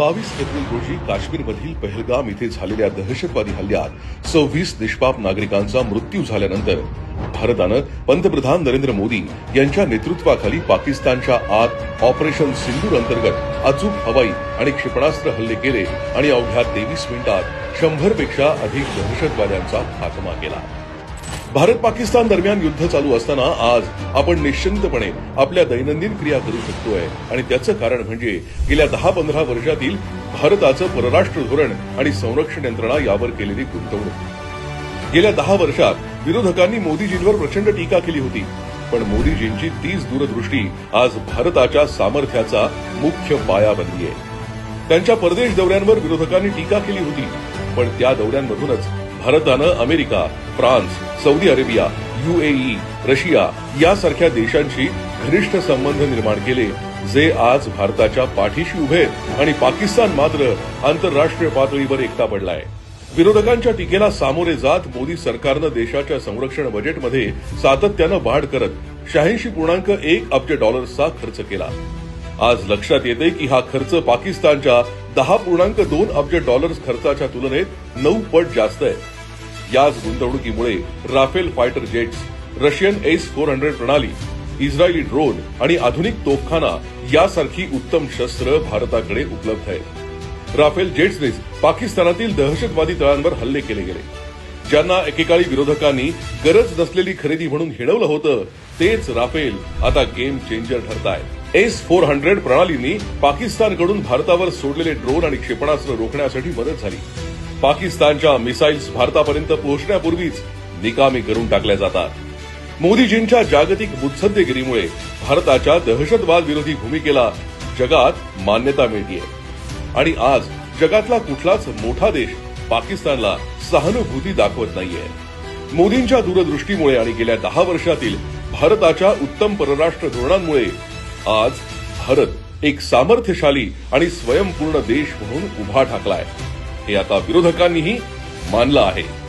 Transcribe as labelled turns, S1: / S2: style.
S1: बावीस एप्रिल रोजी काश्मीरमधील पहलगाम इथे झालेल्या दहशतवादी हल्ल्यात सव्वीस निष्पाप नागरिकांचा मृत्यू झाल्यानंतर भारतानं पंतप्रधान नरेंद्र मोदी यांच्या नेतृत्वाखाली पाकिस्तानच्या आत ऑपरेशन सिंदूर अंतर्गत अचूक हवाई आणि क्षेपणास्त्र हल्ले केले आणि अवघ्या तेवीस मिनिटात शंभरपेक्षा अधिक दहशतवाद्यांचा खात्मा केला. भारत पाकिस्तान दरम्यान युद्ध चालू असताना आज आपण निश्चिंतपणे आपल्या दैनंदिन क्रिया करू शकतोय. आणि त्याचं कारण म्हणजे गेल्या दहा पंधरा वर्षातील भारताचं परराष्ट्र धोरण आणि संरक्षण यंत्रणा यावर केलेली गुंतवणूक. गेल्या दहा वर्षात विरोधकांनी मोदीजींवर प्रचंड टीका केली होती. पण मोदीजींची तीच दूरदृष्टी आज भारताच्या सामर्थ्याचा मुख्य पाया बनली आहे त्यांच्या परदेश दौऱ्यांवर विरोधकांनी टीका केली होती. पण त्या दौऱ्यांमधूनच भारतानं America France Saudi Arabia UAE Russia यासारख्या देशांशी घनिष्ठ संबंध निर्माण केले जे आज भारताच्या पाठीशी उभे आहेत. आणि पाकिस्तान मात्र आंतरराष्ट्रीय पातळीवर एकटा पडलाय. विरोधकांच्या टीकेला सामोरे जात मोदी सरकारनं देशाच्या संरक्षण बजेटमध्ये सातत्यानं वाढ करत शहाऐंशी पूर्णांक एक अब्ज डॉलर्सचा खर्च केला. आज लक्षात येते की हा खर्च पाकिस्तानच्या दहा पूर्णांक दोन अब्ज डॉलर्स खर्चाच्या तुलनेत नऊ पट जास्त आहे. याच गुंतवणुकीमुळे Rafale fighter jets Russian S four hundred प्रणाली इस्रायली ड्रोन आणि आधुनिक तोफखाना यासारखी उत्तम शस्त्र भारताकडे उपलब्ध आहेत राफेल जेट्सनेच पाकिस्तानातील दहशतवादी तळांवर हल्ले केले गेले. ज्यांना एकेकाळी विरोधकांनी गरज नसलेली खरेदी म्हणून हिणवलं होतं तेच राफेल आता गेम चेंजर ठरत आहेत एस फोर हंड्रेड प्रणालींनी पाकिस्तानकडून भारतावर सोडलेले ड्रोन आणि क्षेपणास्त्र रोखण्यासाठी मदत झाली. पाकिस्तानच्या मिसाईल्स भारतापर्यंत पोहोचण्यापूर्वीच निकामी करून टाकल्या जातात. मोदीजींच्या जागतिक मुत्सद्देगिरीमुळे भारताच्या दहशतवाद विरोधी भूमिकेला जगात मान्यता मिळतीय. आणि आज जगातला कुठलाच मोठा देश पाकिस्तानला सहानुभूती दाखवत नाहीये. मोदींच्या दूरदृष्टीमुळे आणि गेल्या दहा वर्षातील भारताच्या उत्तम परराष्ट्र धोरणांमुळे आज भारत एक सामर्थ्यशाली आणि स्वयंपूर्ण देश म्हणून उभा ठाकलाय. हे आता विरोधकांनीही मानलं आहे.